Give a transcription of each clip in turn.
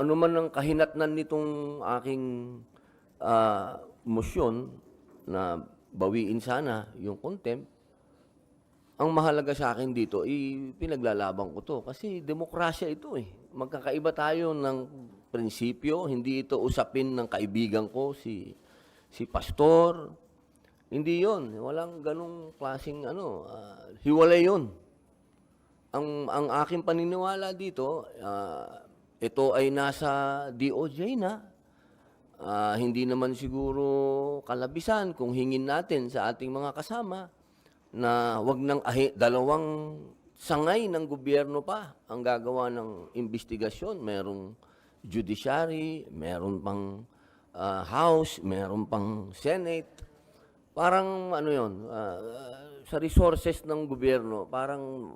ano ang kahinatnan nitong aking ah, motion na bawiin sana yung contempt, ang mahalaga sa akin dito, i pinaglalaban ko to. Kasi demokrasya ito eh. Magkakaiba tayo ng prinsipyo. Hindi ito usapin ng kaibigan ko, si, si pastor. Hindi yon Walang ganong klaseng ano. ah, hiwalay yon Ang, ang aking paniniwala dito, ah, ito ay nasa DOJ na. Ah, hindi naman siguro kalabisan kung hingin natin sa ating mga kasama na wag nang ahi, dalawang sangay ng gobyerno pa ang gagawa ng investigasyon. Merong judiciary, meron pang ah, House, meron pang Senate. Parang ano yon sa resources ng gobyerno, parang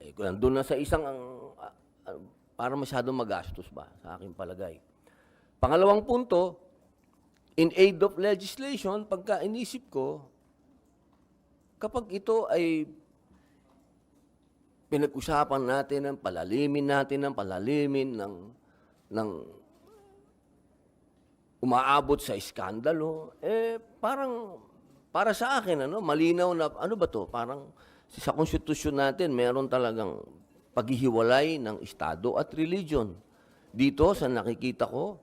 eh, doon na sa isang ang ah, ah, para masyadong magastos ba sa aking palagay. Pangalawang punto, in aid of legislation, pagka inisip ko, kapag ito ay pinag-usapan natin ng palalimin natin ng palalimin ng ng umaabot sa iskandalo, eh parang para sa akin ano, malinaw na ano ba to? Parang sa konstitusyon natin meron talagang paghihiwalay ng estado at religion. Dito sa nakikita ko,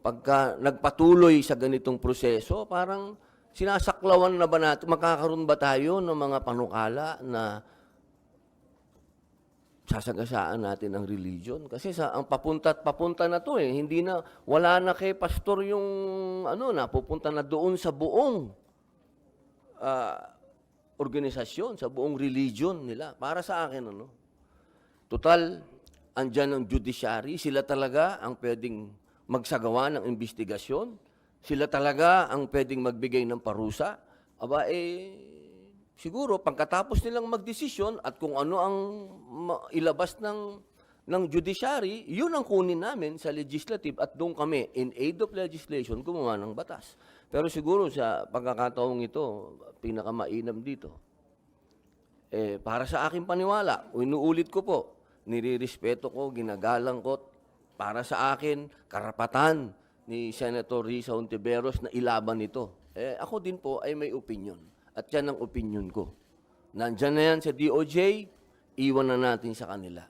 pagka nagpatuloy sa ganitong proseso, parang sinasaklawan na ba natin, makakaroon ba tayo ng mga panukala na sasagasaan natin ang religion? Kasi sa ang papunta at papunta na to eh hindi na wala na kay pastor yung ano na pupunta na doon sa buong ah, organisasyon sa buong religion nila. Para sa akin ano total andyan ang judiciary sila talaga ang pwedeng magsagawa ng investigasyon sila talaga ang pwedeng magbigay ng parusa aba eh Siguro, pagkatapos nilang magdesisyon at kung ano ang ilabas ng, ng judiciary, yun ang kunin namin sa legislative at doon kami, in aid of legislation, gumawa ng batas. Pero siguro sa pagkakataong ito, pinakamainam dito. Eh, para sa aking paniwala, inuulit ko po, nirirespeto ko, ginagalang ko, para sa akin, karapatan ni Senator Risa Ontiveros na ilaban ito. Eh, ako din po ay may opinion. At yan ang opinion ko. Nandyan na yan sa DOJ, iwan na natin sa kanila.